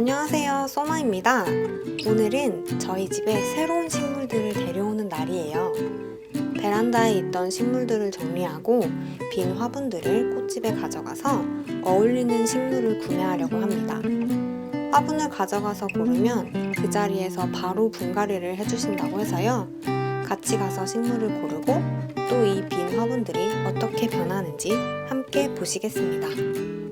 안녕하세요, 소마입니다. 오늘은 저희 집에 새로운 식물들을 데려오는 날이에요. 베란다에 있던 식물들을 정리하고 빈 화분들을 꽃집에 가져가서 어울리는 식물을 구매하려고 합니다. 화분을 가져가서 고르면 그 자리에서 바로 분갈이를 해주신다고 해서요. 같이 가서 식물을 고르고 또 이 빈 화분들이 어떻게 변하는지 함께 보시겠습니다.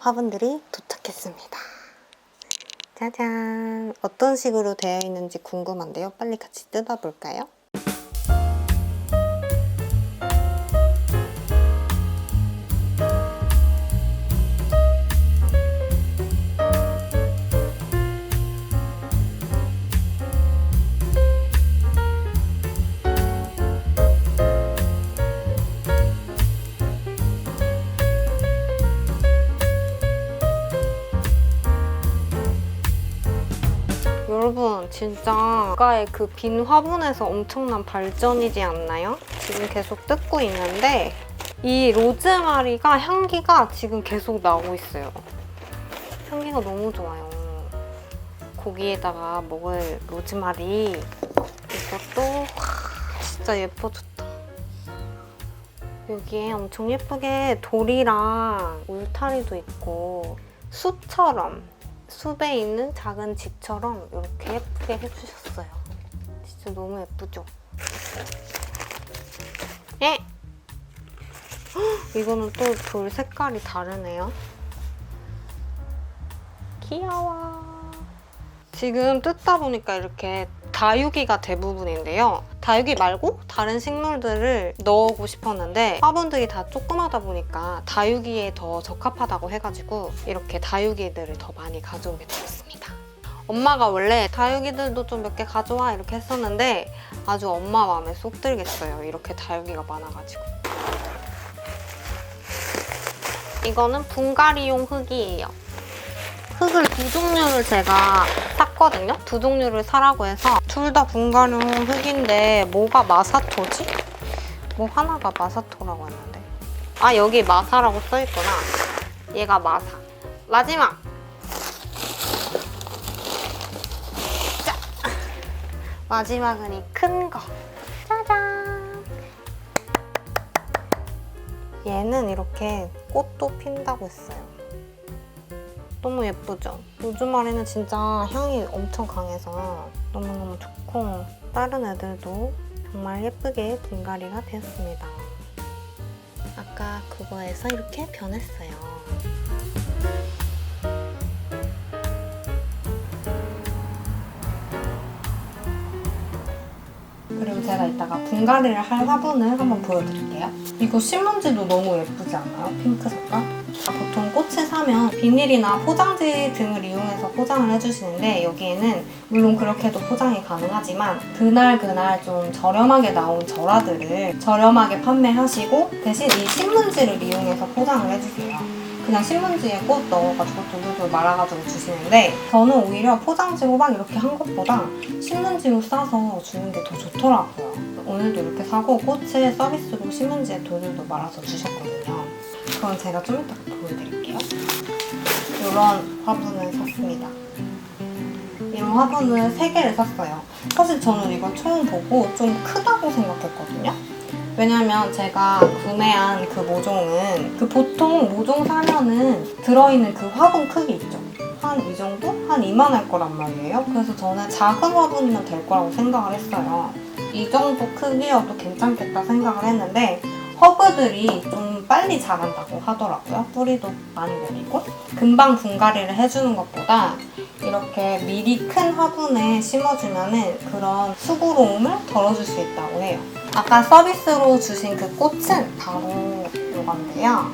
화분들이 도착했습니다. 짜잔! 어떤 식으로 되어 있는지 궁금한데요. 빨리 같이 뜯어볼까요? 여러분 진짜 아까의 그 빈 화분에서 엄청난 발전이지 않나요? 지금 계속 뜯고 있는데 이 로즈마리가 향기가 지금 계속 나오고 있어요. 향기가 너무 좋아요. 고기에다가 먹을 로즈마리 이것도 와, 진짜 예뻐졌다. 여기에 엄청 예쁘게 돌이랑 울타리도 있고 숲처럼 숲에 있는 작은 집처럼 이렇게 예쁘게 해주셨어요. 진짜 너무 예쁘죠? 예! 헉, 이거는 또 돌 색깔이 다르네요. 귀여워. 지금 뜯다 보니까 이렇게 다육이가 대부분인데요. 다육이 말고 다른 식물들을 넣고 싶었는데 화분들이 다 조그마다 보니까 다육이에 더 적합하다고 해가지고 이렇게 다육이들을 더 많이 가져오게 되었습니다. 엄마가 원래 다육이들도 좀 몇 개 가져와 이렇게 했었는데 아주 엄마 마음에 쏙 들겠어요. 이렇게 다육이가 많아가지고. 이거는 분갈이용 흙이에요. 흙을 두 종류를 제가 샀거든요. 두 종류를 사라고 해서 둘 다 분갈이용 흙인데 뭐가 마사토지? 뭐 하나가 마사토라고 했는데 아 여기 마사라고 써있구나. 얘가 마사. 마지막! 자! 마지막은 이 큰 거. 짜잔! 얘는 이렇게 꽃도 핀다고 했어요. 너무 예쁘죠? 로즈마리는 진짜 향이 엄청 강해서 너무너무 좋고 다른 애들도 정말 예쁘게 분갈이가 되었습니다. 아까 그거에서 이렇게 변했어요. 제가 이따가 분갈이를 할 화분을 한번 보여드릴게요. 이거 신문지도 너무 예쁘지 않아요? 핑크 색깔? 자, 보통 꽃을 사면 비닐이나 포장지 등을 이용해서 포장을 해주시는데 여기에는 물론 그렇게도 포장이 가능하지만 그날 그날 좀 저렴하게 나온 절화들을 저렴하게 판매하시고 대신 이 신문지를 이용해서 포장을 해주세요. 그냥 신문지에 꽃 넣어가지고 돌돌돌 말아가지고 주시는데 저는 오히려 포장지로 막 이렇게 한 것보다 신문지로 싸서 주는 게 더 좋더라고요. 오늘도 이렇게 사고 꽃을 서비스로 신문지에 돌돌돌 말아서 주셨거든요. 그럼 제가 좀 이따 보여드릴게요. 이런 화분을 샀습니다. 이런 화분을 3개를 샀어요. 사실 저는 이거 처음 보고 좀 크다고 생각했거든요. 왜냐면 제가 구매한 그 모종은 그 보통 모종 사면은 들어있는 그 화분 크기 있죠. 한 이 정도? 한 이만할 거란 말이에요. 그래서 저는 작은 화분이면 될 거라고 생각을 했어요. 이 정도 크기여도 괜찮겠다 생각을 했는데 허브들이 좀 빨리 자란다고 하더라고요. 뿌리도 많이 내리고. 금방 분갈이를 해주는 것보다 이렇게 미리 큰 화분에 심어주면 그런 수고로움을 덜어줄 수 있다고 해요. 아까 서비스로 주신 그 꽃은 바로 이건데요.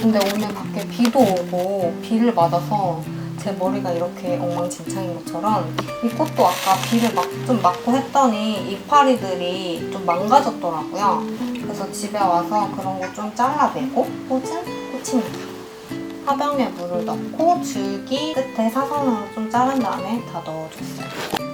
근데 오늘 밖에 비도 오고 비를 맞아서 제 머리가 이렇게 엉망진창인 것처럼 이 꽃도 아까 비를 막 좀 맞고 했더니 이파리들이 좀 망가졌더라고요. 그래서 집에 와서 그런 거 좀 잘라내고 꽂은 꽃입니다. 화병에 물을 넣고 줄기 끝에 사선으로 좀 자른 다음에 다 넣어줬어요.